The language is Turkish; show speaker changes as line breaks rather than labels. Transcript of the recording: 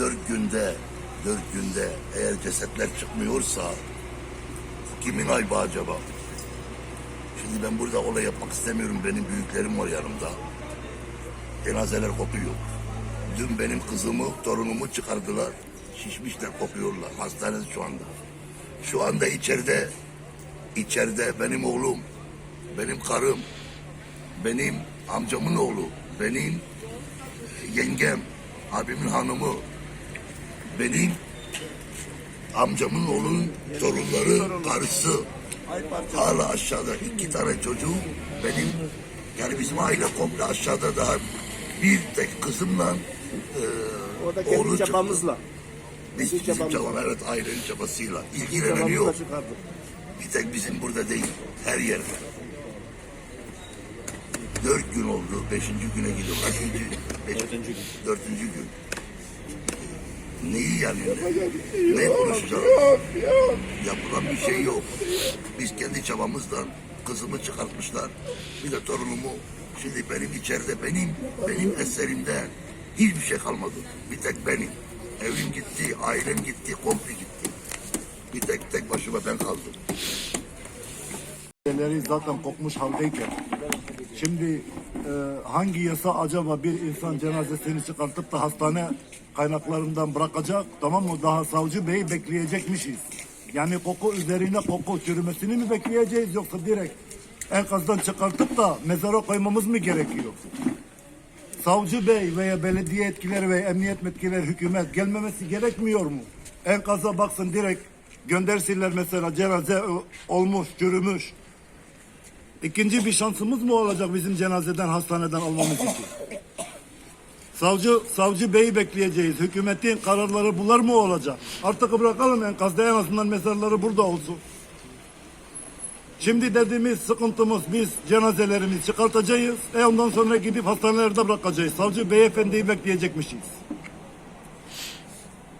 dört günde, dört günde eğer cesetler çıkmıyorsa kimin ayıbı acaba? Şimdi ben burada olay yapmak istemiyorum. Benim büyüklerim var yanımda. Cenazeler kopuyor. Dün benim kızımı, torunumu çıkardılar. Şişmişler, kopuyorlar. Hastanede şu anda. Şu anda içeride, içeride benim oğlum, benim karım, benim amcamın oğlu, benim yengem, abimin hanımı, benim amcamın oğlunun torunları, karısı, hala aşağıda iki tane çocuğum, benim yani bizim aile komple aşağıda daha bir tek kızımla
O da
e,
kendi
oğlu
çabamızla.
Biz,
kendi
bizim
çabamızla.
çabamız, evet ailenin çabasıyla. İlgileniyor. Bir tek bizim burada değil, her yerde. Dört gün oldu, beşinci güne gidiyor. Kaçıncı? Beş, dördüncü gün. Dördüncü gün. Neyi yani? Ne, ne? Yapılan bir şey yok. Biz kendi çabamızdan kızımı çıkartmışlar. Bir de torunumu. Şimdi benim içeride benim, benim eserimde hiçbir şey kalmadı. Bir tek benim. Evim gitti, ailem gitti, komple gitti. Bir tek tek başıma ben kaldım.
Zaten kokmuş haldeyken şimdi hangi yasa acaba bir insan cenazesini çıkartıp da hastane kaynaklarından bırakacak tamam mı daha savcı bey bekleyecekmişiz. Yani koku üzerine koku çürümesini mi bekleyeceğiz yoksa direkt enkazdan çıkartıp da mezara koymamız mı gerekiyor? Savcı bey veya belediye etkileri ve emniyet etkileri hükümet gelmemesi gerekmiyor mu? Enkaza baksın direkt göndersinler mesela cenaze olmuş, çürümüş. İkinci bir şansımız mı olacak bizim cenazeden hastaneden almamız için? Savcı, savcı beyi bekleyeceğiz. Hükümetin kararları bunlar mı olacak? Artık bırakalım enkazda en azından mezarları burada olsun. Şimdi dediğimiz sıkıntımız biz cenazelerimizi çıkartacağız. E ondan sonra gidip hastanelerde bırakacağız. Savcı beyefendiyi bekleyecekmişiz.